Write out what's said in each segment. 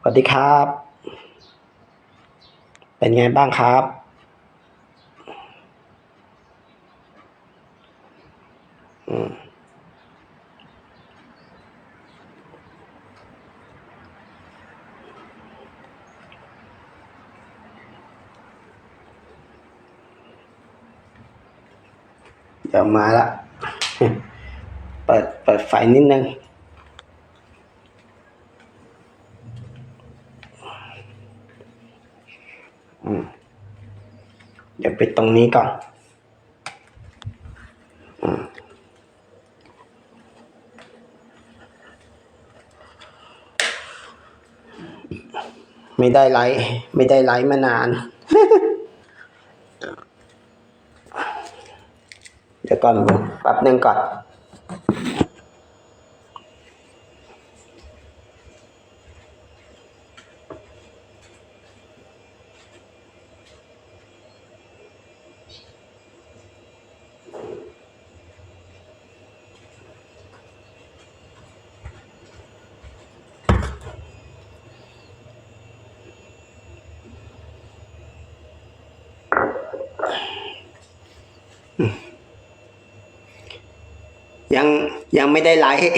สวัสดีครับ เป็นไงบ้างครับ อืมเดี๋ยวมาละ เปิด เปิดไฟนิดนึง อืม เดี๋ยวปิดตรงนี้ก่อนไม่ได้ไลฟ์ไม่ได้ไลฟ์มานาน เดี๋ยวก่อนแป๊บหนึ่งก่อน ยังยังไม่ได้ไลฟ์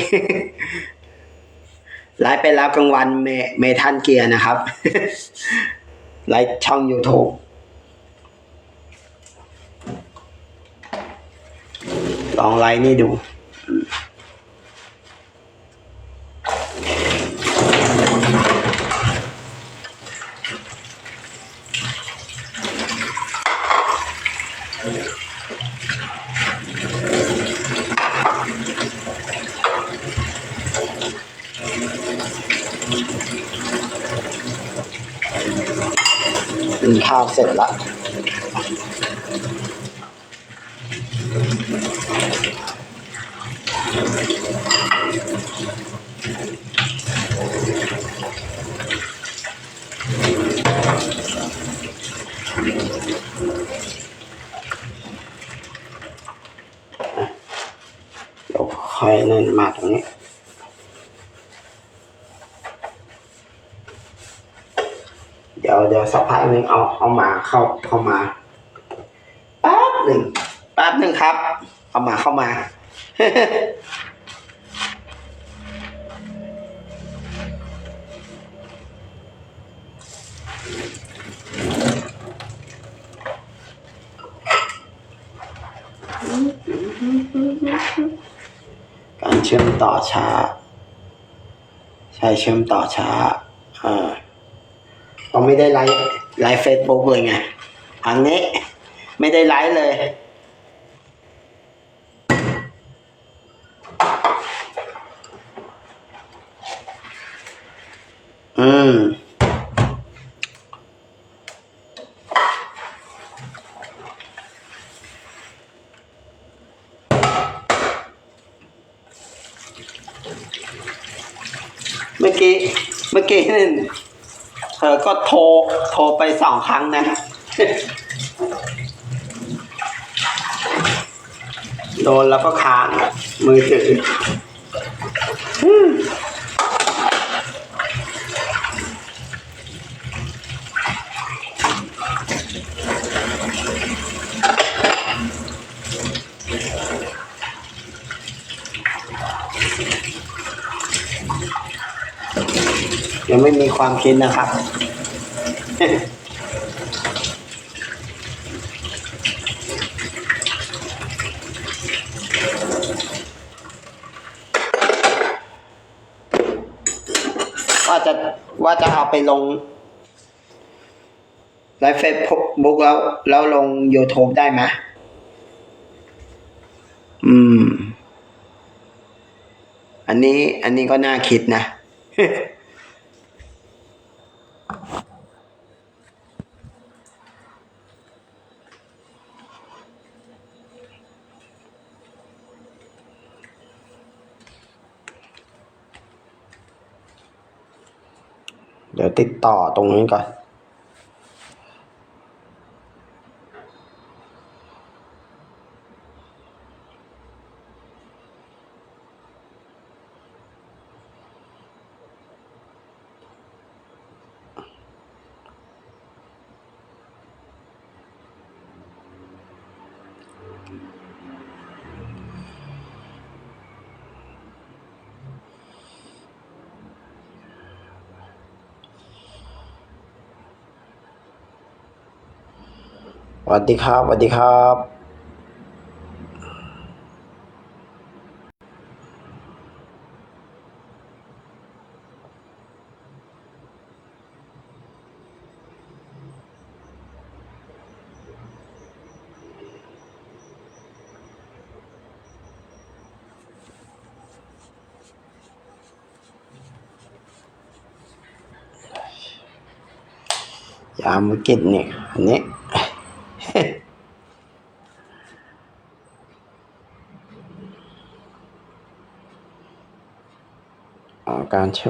ไลฟ์ไปแล้วกลางวันเมเมทันเกียร์นะครับ ไลฟ์ช่อง YouTube ลองไลฟ์นี่ดู กินข้าวเสร็จละเดี๋ยวค่อยนั่นมาตรงนี้ เดี๋ยวเดี๋ยวสักพักหนึ่งเอาเอาหมาเข้าเข้ามาแป๊บหนึ่งแป๊บหนึ่งครับ เอาหมาเข้ามาการเชื่อมต่อช้า ใช่เชื่อมต่อช้าอ่า ก็ไม่ได้ไลฟ์ไลฟ์เฟซบุ๊กเลยไงอันนี้ไม่ได้ไลฟ์เลยอืมเมื่อกี้เมื่อกี้นี่ เธอก็โทรโทรไปสองครั้งนะโดนแล้วก็ค้างมือถือ ยังไม่มีความคิดนะครับ ว่าจะว่าจะเอาไปลงไลฟ์เฟซบุ๊กแล้วแล้วลง YouTube ได้ไหมอืม อันนี้ อันนี้ก็น่าคิดนะ เดี๋ยวติดต่อตรงนี้ก่อน วัสดีครับสวัสดีครับยามวิกฤตเนี่ยอันนี้ อ่าการเชื่อม